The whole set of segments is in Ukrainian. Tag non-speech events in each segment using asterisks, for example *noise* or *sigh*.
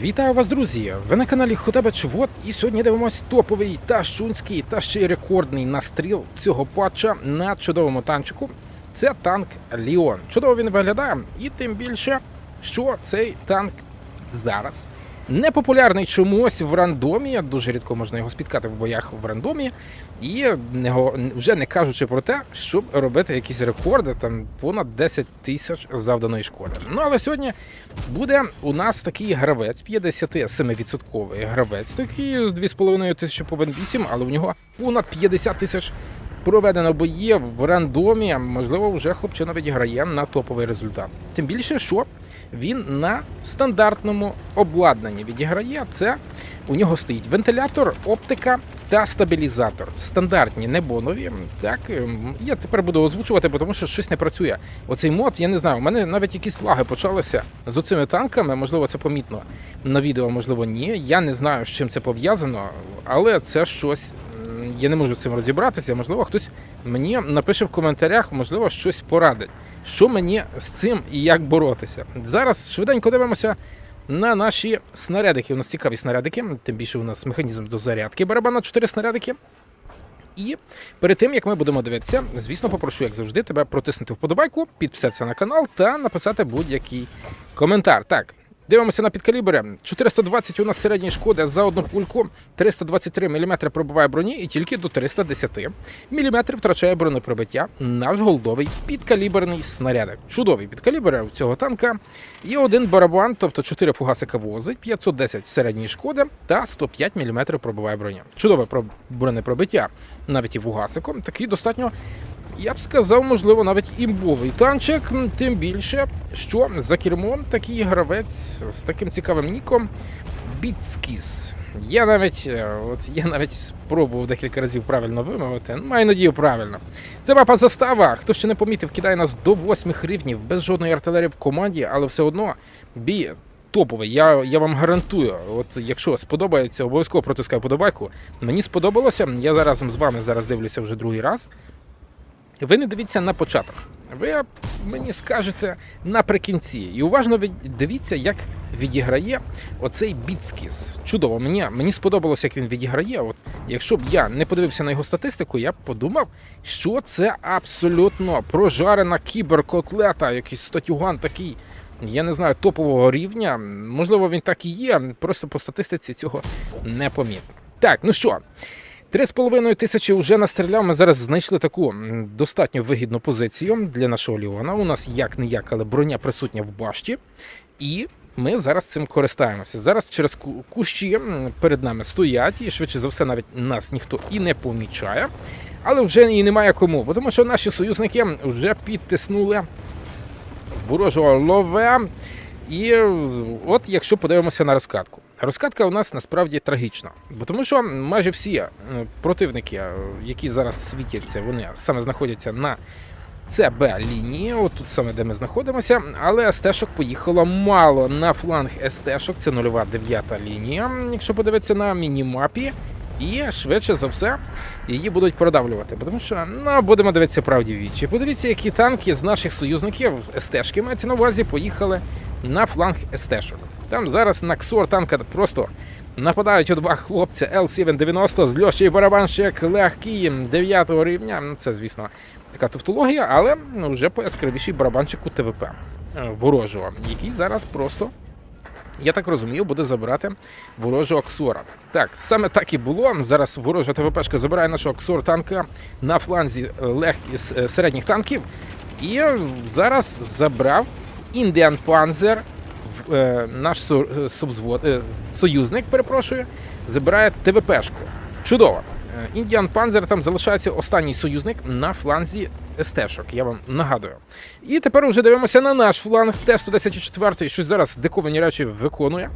Вітаю вас, друзі! Ви на каналі Хотебач Чвот, і сьогодні дивимось топовий та шунський та ще й рекордний настріл цього патча на чудовому танчику. Це танк Ліон. Чудово він виглядає, і тим більше, що цей танк зараз непопулярний чомусь в рандомі. Дуже рідко можна його спіткати в боях в рандомі. І вже не кажучи про те, щоб робити якісь рекорди, там понад 10 тисяч завданої шкоди. Ну але сьогодні буде у нас такий гравець, 57% гравець, такий з 2,5 тисячі по 8, але у нього понад 50 тисяч проведено боїв в рандомі. Можливо, вже хлопчина відіграє на топовий результат. Тим більше, що він на стандартному обладнанні відіграє. Це у нього стоїть вентилятор, оптика та стабілізатор. Стандартні, не бонові. Так, ем, я тепер буду озвучувати, тому що щось не працює. Оцей мод, я не знаю, у мене навіть якісь лаги почалися з оцими танками. Можливо, це помітно на відео, можливо, ні. Я не знаю, з чим це пов'язано, але це щось. Я не можу з цим розібратися. Можливо, хтось мені напише в коментарях, можливо, щось порадить. Що мені з цим і як боротися? Зараз швиденько дивимося на наші снарядики. У нас цікаві снарядики, тим більше у нас механізм до зарядки барабана 4 снарядики. І перед тим як ми будемо дивитися, звісно, попрошу, як завжди, тебе протиснути вподобайку, підписатися на канал та написати будь-який коментар. Так. Дивимося на підкалібри. 420 у нас середньої шкоди за одну пульку, 323 мм пробиває броні і тільки до 310 мм втрачає бронепробиття наш голдовий підкаліберний снарядик. Чудовий підкалібр у цього танка. І один барабан, тобто 4 фугасика возить, 510 середньої шкоди та 105 мм пробиває броня. Чудове бронепробиття навіть і фугасиком. Такий достатньо я б сказав, можливо, навіть імбовий танчик, тим більше, що за кермом такий гравець з таким цікавим ніком Біцкіс. Я навіть, е, от я навіть спробував декілька разів правильно вимовити. Ну, Маю надію, правильно. Це мапа застава. Хто ще не помітив, кидає нас до восьмих рівнів без жодної артилерії в команді, але все одно бій топовий. Я, я вам гарантую. От якщо сподобається, обов'язково протискаю подобайку. Мені сподобалося. Я зараз з вами зараз дивлюся вже другий раз. Ви не дивіться на початок. Ви мені скажете наприкінці. І уважно дивіться, як відіграє оцей біцкіс. Чудово, мені, мені сподобалося, як він відіграє. От якщо б я не подивився на його статистику, я б подумав, що це абсолютно прожарена кіберкотлета, якийсь статюган такий. Я не знаю, топового рівня. Можливо, він так і є, просто по статистиці цього не помітно. Так, ну що, Три з половиною тисячі вже настріляв. Ми зараз знайшли таку достатньо вигідну позицію для нашого Ліона. У нас як не як, але броня присутня в башті. І ми зараз цим користаємося. Зараз через кущі перед нами стоять, і швидше за все, навіть нас ніхто і не помічає. Але вже і немає кому, бо тому що наші союзники вже підтиснули ворожого лове. І е, от якщо подивимося на розкатку. Розкатка у нас насправді трагічна, бо тому що майже всі е, противники, е, які зараз світяться, вони саме знаходяться на ЦБ лінії, от тут саме де ми знаходимося, але СТ-шок поїхало мало на фланг СТ-шок, це нульова дев'ята лінія, якщо подивитися на мінімапі. І швидше за все її будуть продавлювати. Тому що ну, будемо дивитися правді вічі. Подивіться, які танки з наших союзників СТ-шки мається на увазі, поїхали на фланг СТ-шок. Там зараз на ксор танка просто нападають у два хлопця Л-790 з Льоші барабанщик легкий 9 рівня. Ну, Це, звісно, така тавтологія, але ну, вже пояскравіший барабанщик у ТВП е, ворожого, який зараз просто. Я так розумію, буде забирати ворожого Ксора. Так, саме так і було. Зараз ворожа ТВПшка забирає нашого Ксор танка на фланзі легких с- середніх танків. І зараз забрав Індіан Панзер, е, наш со- е, совзвод, е, союзник, перепрошую, забирає ТВПшку. Чудово. Індіан Панзер там залишається останній союзник на фланзі СТ-шок, я вам нагадую. І тепер вже дивимося на наш фланг Т-114, щось зараз диковані речі виконує.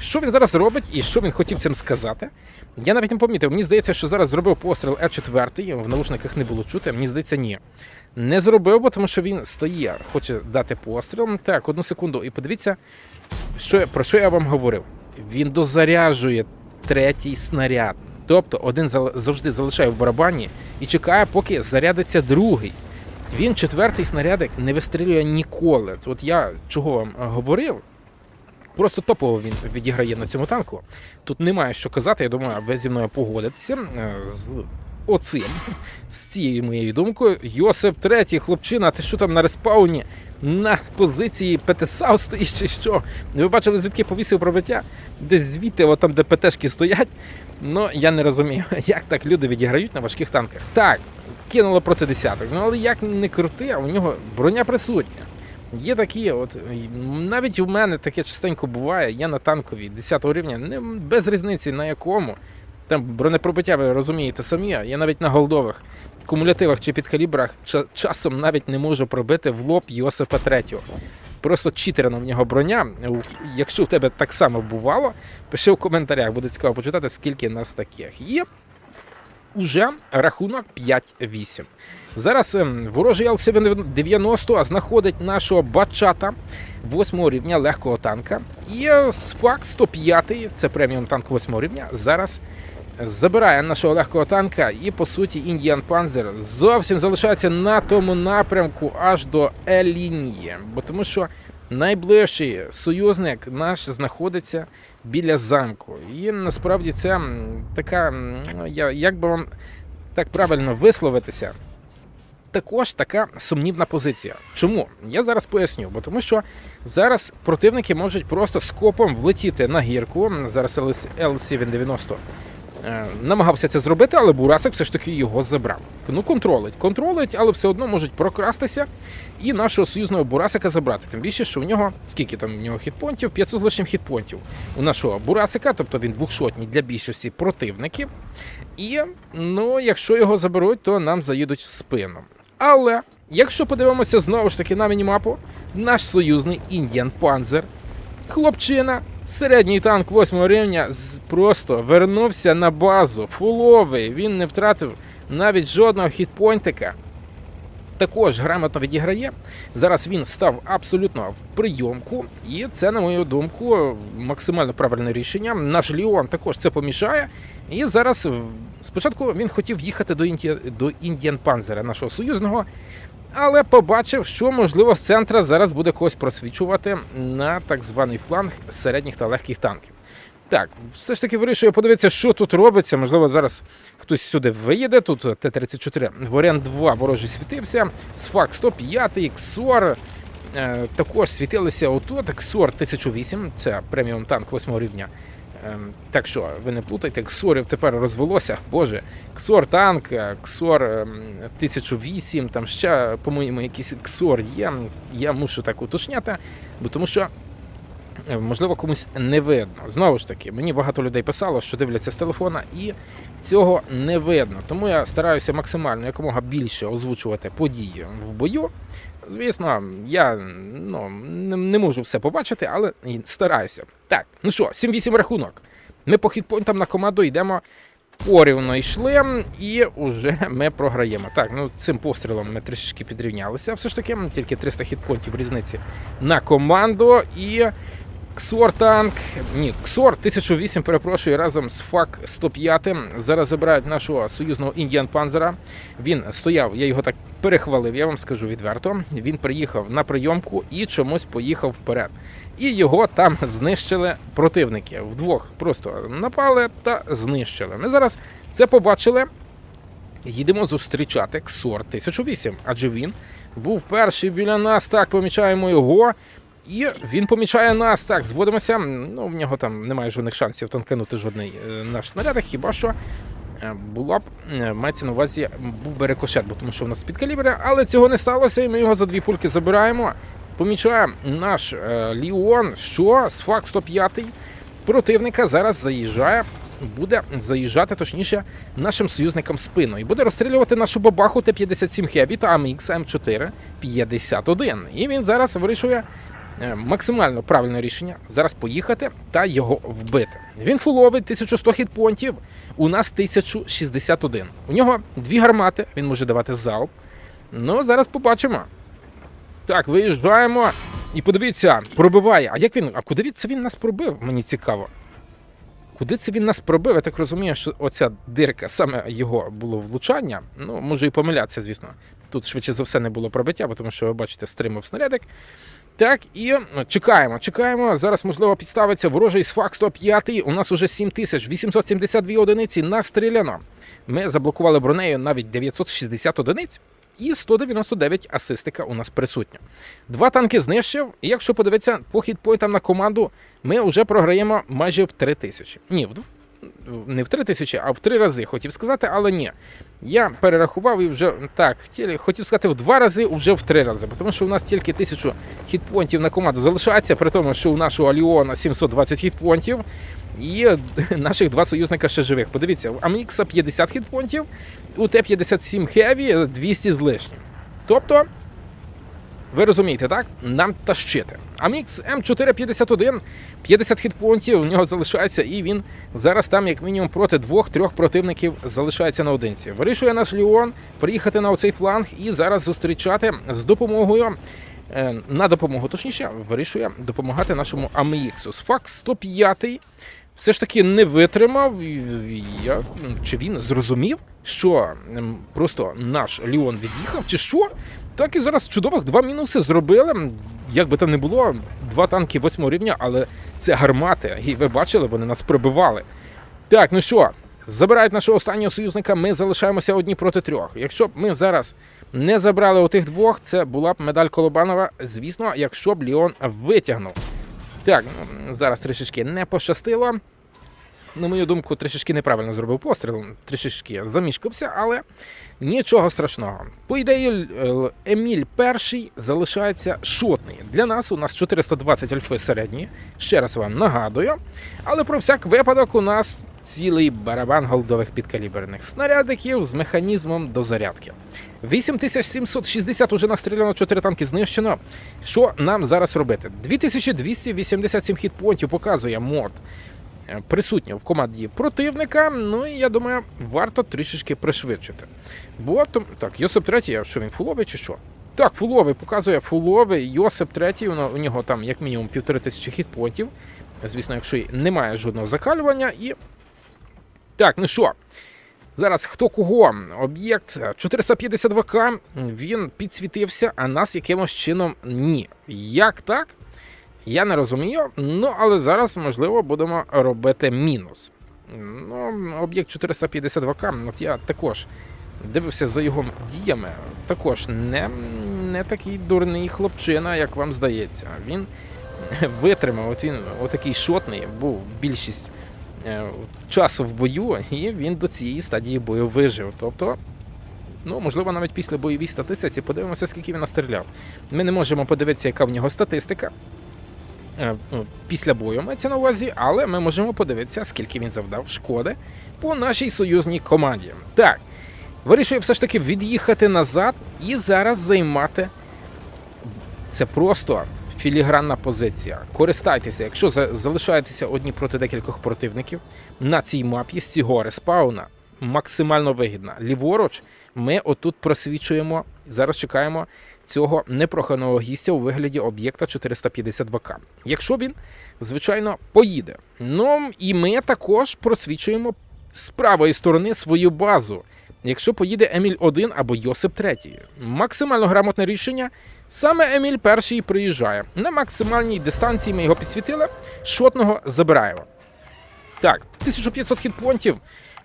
Що він зараз робить і що він хотів цим сказати? Я навіть не помітив. Мені здається, що зараз зробив постріл Е4, в наушниках не було чути. Мені здається, ні. Не зробив, бо тому що він стає, хоче дати постріл. Так, одну секунду, і подивіться, що, про що я вам говорив. Він дозаряджує третій снаряд. Тобто один завжди залишає в барабані і чекає, поки зарядиться другий. Він четвертий снарядик не вистрілює ніколи. От я чого вам е, говорив, Просто топово він відіграє на цьому танку. Тут немає що казати. Я думаю, ви зі мною погодитеся е, з оцим, з цією моєю думкою. Йосип третій, хлопчина, ти що там на респауні? На позиції ПТСАУ стоїш чи що? Ви бачили, звідки повісив пробиття? Десь звідти, от там, де ПТшки стоять. Ну, я не розумію, *laughs* як так люди відіграють на важких танках. Так, кинуло проти десяток. Ну, але як не крути, а у нього броня присутня. Є такі, от навіть у мене таке частенько буває. Я на танковій 10 рівня, не без різниці на якому. Там бронепробиття, ви розумієте самі, я навіть на голдових кумулятивах чи підкалібрах ча- часом навіть не можу пробити в лоб Йосипа третього. Просто читерна в нього броня. Якщо у тебе так само бувало, пиши в коментарях, буде цікаво почитати, скільки нас таких є. Уже рахунок 5-8. Зараз ем, ворожий Л-790 знаходить нашого бачата 8 рівня легкого танка. І е, Сфак 105, це преміум танк 8 рівня, зараз забирає нашого легкого танка. І по суті Індіан Панзер зовсім залишається на тому напрямку аж до Е-лінії. Бо тому що найближчий союзник наш знаходиться біля замку. І насправді це така, як би вам так правильно висловитися. Також така сумнівна позиція. Чому? Я зараз поясню, бо тому що зараз противники можуть просто скопом влетіти на гірку. Зараз L790 е, намагався це зробити, але Бурасик все ж таки його забрав. Ну, контролить, контролить, але все одно можуть прокрастися і нашого союзного Бурасика забрати. Тим більше, що у нього скільки там у нього хітпонтів? 500 з лишнім хітпонтів у нашого Бурасика, тобто він двохшотний для більшості противників. І ну, якщо його заберуть, то нам заїдуть в спину. Але якщо подивимося знову ж таки на мінімапу, наш союзний Індіан Панзер, хлопчина, середній танк 8 рівня, просто вернувся на базу. Фуловий, він не втратив навіть жодного хітпойнтика. Також грамотно відіграє. Зараз він став абсолютно в прийомку, і це, на мою думку, максимально правильне рішення. Наш Ліон також це помішає. І зараз спочатку він хотів їхати до Інді... до Індіан Панзера, нашого союзного, але побачив, що можливо з центра зараз буде когось просвічувати на так званий фланг середніх та легких танків. Так, все ж таки вирішую подивитися, що тут робиться. Можливо, зараз хтось сюди виїде. Тут Т-34 варіант 2 ворожий світився. Сфак 105, Ксор. Е, також світилися отут. Ксор 1008, це преміум танк 8 рівня. Ем, Так що ви не плутайте, Ксорів тепер розвелося. Боже, Ксор танк, е, Ксор ем, 1008, там ще, по-моєму, якийсь Ксор є. Я мушу так уточняти, бо тому що е, можливо комусь не видно. Знову ж таки, мені багато людей писало, що дивляться з телефона, і цього не видно. Тому я стараюся максимально якомога більше озвучувати події в бою. Звісно, я ну, не, не можу все побачити, але стараюся. Так, ну що, 7-8 рахунок. Ми по хітпойнтам на команду йдемо порівно йшли, і вже ми програємо. Так, ну цим пострілом ми трішечки підрівнялися. Все ж таки, тільки 300 хітпойнтів різниці на команду. І Ксор танк. Ні, Ксор 1008, перепрошую, разом з ФАК 105. Зараз забирають нашого союзного Індіан Панзера. Він стояв, я його так перехвалив, я вам скажу відверто. Він приїхав на прийомку і чомусь поїхав вперед. І його там знищили противники. Вдвох просто напали та знищили. Ми зараз це побачили. Їдемо зустрічати Ксор 1008, адже він був перший біля нас. Так, помічаємо його. І він помічає нас. Так, зводимося. Ну, в нього там немає жодних шансів танканути жодний е, наш снаряд, хіба що е, була б, е, мається на увазі, був би рикошет, бо тому що в нас під калібри, але цього не сталося, і ми його за дві пульки забираємо. Помічає наш Ліон, що з фак 105 противника зараз заїжджає. Буде заїжджати, точніше, нашим союзникам спину і буде розстрілювати нашу бабаху Т-57 Heavy та AMX М4 51. І він зараз вирішує максимально правильне рішення зараз поїхати та його вбити. Він фуловий 1100 хітпонтів, у нас 1061. У нього дві гармати, він може давати залп. Ну, зараз побачимо. Так, виїжджаємо. І подивіться, пробиває. А як він. А куди це він нас пробив? Мені цікаво. Куди це він нас пробив? Я так розумію, що оця дирка, саме його було влучання. Ну, можу і помилятися, звісно. Тут швидше за все не було пробиття, тому що ви бачите, стримав снарядик. Так, і чекаємо, чекаємо. Зараз, можливо, підставиться ворожий СФАК 105. У нас уже 7872 одиниці настріляно. Ми заблокували бронею навіть 960 одиниць. І 199 асистика у нас присутня. Два танки знищив, і якщо подивитися по хітпойтам на команду, ми вже програємо майже в 3 тисячі. Ні, в не в 3 тисячі, а в 3 рази, хотів сказати, але ні. Я перерахував і вже так, хотів сказати в два рази, вже в три рази. Тому що у нас тільки 1000 хітпонтів на команду залишається, при тому, що у нашого Аліона 720 хітпонтів. І *laughs* наших два союзника ще живих. Подивіться, у Амікса 50 хітпонтів, у Т-57 Хеві 200 з лишнім. Тобто, ви розумієте, так? Нам тащити. Амікс М451, 50 хітпонтів у нього залишається, і він зараз там, як мінімум, проти двох-трьох противників залишається наодинці. Вирішує наш Ліон приїхати на оцей фланг і зараз зустрічати з допомогою. е, На допомогу, точніше, вирішує допомагати нашому AMX. Сфак 105 все ж таки не витримав. Я, чи він зрозумів, що просто наш Ліон від'їхав, чи що? Так і зараз чудових два мінуси зробили. Як би там не було, два танки восьмого рівня, але це гармати. І ви бачили, вони нас прибивали. Так, ну що, забирають нашого останнього союзника, ми залишаємося одні проти трьох. Якщо б ми зараз не забрали отих двох, це була б медаль Колобанова, звісно, якщо б Ліон витягнув. Так, ну, зараз трішечки не пощастило. На мою думку, трішечки неправильно зробив постріл, трішечки замішкався, але нічого страшного. По ідеї, Еміль перший залишається шотний. Для нас у нас 420 альфи середні, ще раз вам нагадую. Але про всяк випадок у нас цілий барабан голдових підкаліберних снарядиків з механізмом до зарядки. 8760 уже настріляно, 4 танки знищено. Що нам зараз робити? 2287 хітпонтів показує мод присутньо в команді противника. Ну і я думаю, варто трішечки пришвидшити. Бо так, Йосип третій, що він фуловий чи що? Так, фуловий показує фуловий. Йосип третій, у, нього там як мінімум півтори тисячі хітпонтів. Звісно, якщо немає жодного закалювання. І так, ну що, зараз хто кого? Об'єкт 452К, він підсвітився, а нас якимось чином ні. Як так? Я не розумію. Ну, але зараз, можливо, будемо робити мінус. Ну, об'єкт 452К, от я також дивився за його діями. Також не, не такий дурний хлопчина, як вам здається. Він витримав, от він отакий шотний, був більшість е, часу в бою, і він до цієї стадії бою вижив. Тобто, ну, можливо, навіть після бойовій статистиці подивимося, скільки він настріляв. Ми не можемо подивитися, яка в нього статистика. Е, ну, Після бою мається на увазі, але ми можемо подивитися, скільки він завдав шкоди по нашій союзній команді. Так, вирішує все ж таки від'їхати назад і зараз займати. Це просто філігранна позиція. Користайтеся, якщо залишаєтеся одні проти декількох противників на цій мапі з ці гори спауна максимально вигідна. Ліворуч ми отут просвічуємо. Зараз чекаємо цього непроханого гістя у вигляді об'єкта 452К. Якщо він, звичайно, поїде. Ну і ми також просвічуємо з правої сторони свою базу. Якщо поїде Еміль 1 або Йосип 3. Максимально грамотне рішення. Саме Еміль перший приїжджає. На максимальній дистанції ми його підсвітили, шотного забираємо. Так, 1500 хітпонтів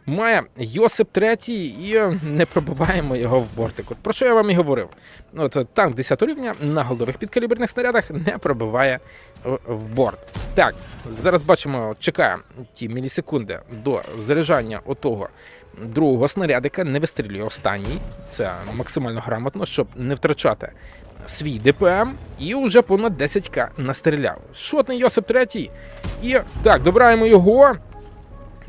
має Йосип третій і не пробиваємо його в бортик. От про що я вам і говорив? От танк 10 рівня на голдових підкаліберних снарядах не пробиває в- в борт. Так, зараз бачимо, чекаємо ті мілісекунди до заряджання отого другого снарядика, не вистрілює останній. Це максимально грамотно, щоб не втрачати свій ДПМ і вже понад 10к настріляв. Шотний Йосип третій. І так, добираємо його.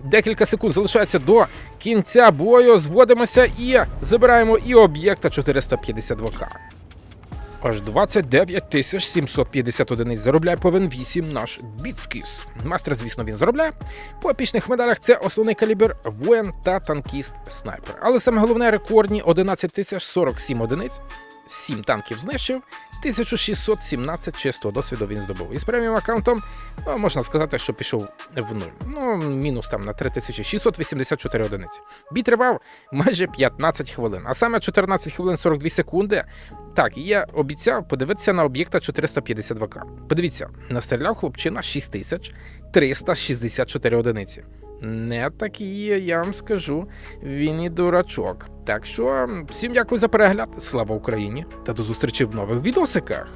Декілька секунд залишається до кінця бою. Зводимося і забираємо і об'єкта 452К. Аж 29 тисяч 750 одиниць заробляє повен 8 наш Біцкіс. Мастер, звісно, він заробляє. По епічних медалях це основний калібр, воїн та танкіст снайпер. Але саме головне рекордні 11 тисяч 47 одиниць. 7 танків знищив 1617 чистого досвіду він здобув. І з преміум аккаунтом ну, можна сказати, що пішов в нуль. Ну, мінус там на 3684 одиниці. Бій тривав майже 15 хвилин, а саме 14 хвилин 42 секунди. Так, і я обіцяв подивитися на об'єкта 452К. Подивіться, настріляв хлопчина 6364 одиниці. Не такі, я вам скажу, він і дурачок. Так що всім дякую за перегляд. Слава Україні та до зустрічі в нових відосиках.